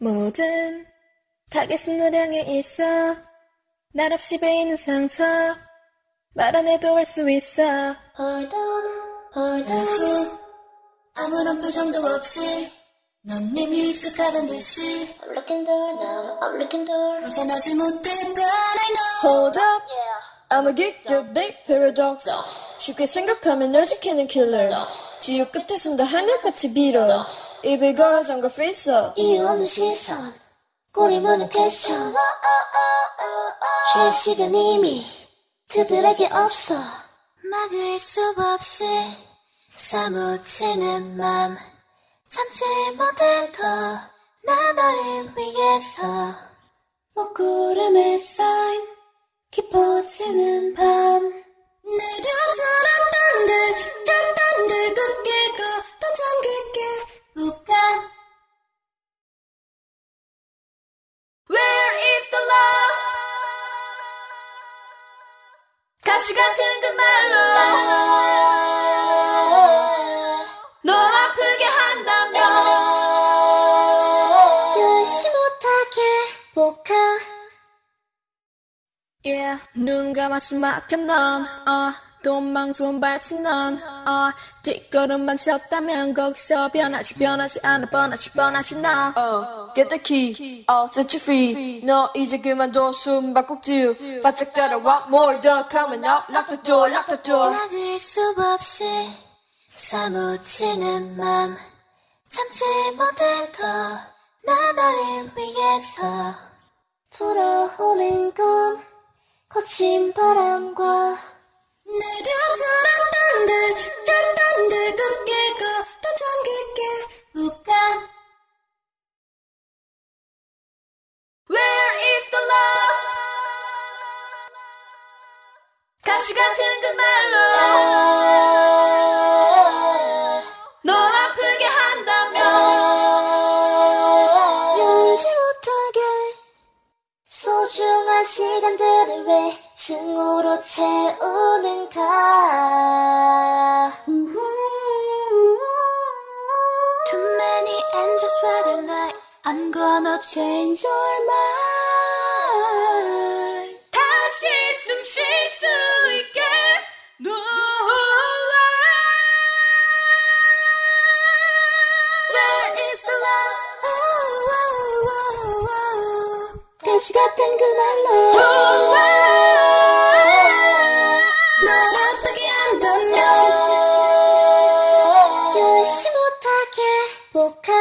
모든 타겟은 널 향해 있어 날 없이 베이는 상처 말 안 해도 알 수 있어 Hold on, hold on. 후 아무런 표정도 없이 넌 이미 익숙하던 듯이 I'm looking door now, I'm looking door. 벗어나지 못해 but I know Hold up I'm a geek, the big paradox. 쉽게 생각하면 널 지키는 killer. 지옥 끝에 선 다 하늘같이 빌어 입을 걸어 잠가 face up 이유 없는 시선, 꼬리 무는 퀘스천. 쉴 시간 이미 그들에게 없어. 막을 수 없이 사무치는 맘 참지 못해도 나 너를 위해서. 먹구름에 쌓인 깊어지는 밤. 내려서란 딴들 딴딴들 굳게 걸어 잠길게 못가 Where is the love? 가시 같은 그 말로. 널 아프게 한다면. 유시 못하게 복하 Yeah, 눈 감아 숨 막혀 넌, 어, 돈망스러운 발치 넌, 어, 뒷걸음만 쳤다면 거기서 변하지 변하지 않아 뻔하지 뻔하지 너. Uh, get the key, I'll set you free. 너 이제 그만둬. 숨 바꼭질. 바짝 따라와. More 더 coming out lock the door lock the door. 막을 수 없이 사무치는 맘. 참지 못해도 나 너를 위해서. 불어오는 꿈 거친 바람과 내려서란 딴들 딴딴들 굳게 걸어 잠길게 못 가. Where is the love? 가시 같은 그 말로 소중한 시간들을 왜 층으로 채우는가 Too many angels sweating like I'm gonna change your mind 가시 같은 그 말로. 널 아프게 한다면 유시 못하게 복하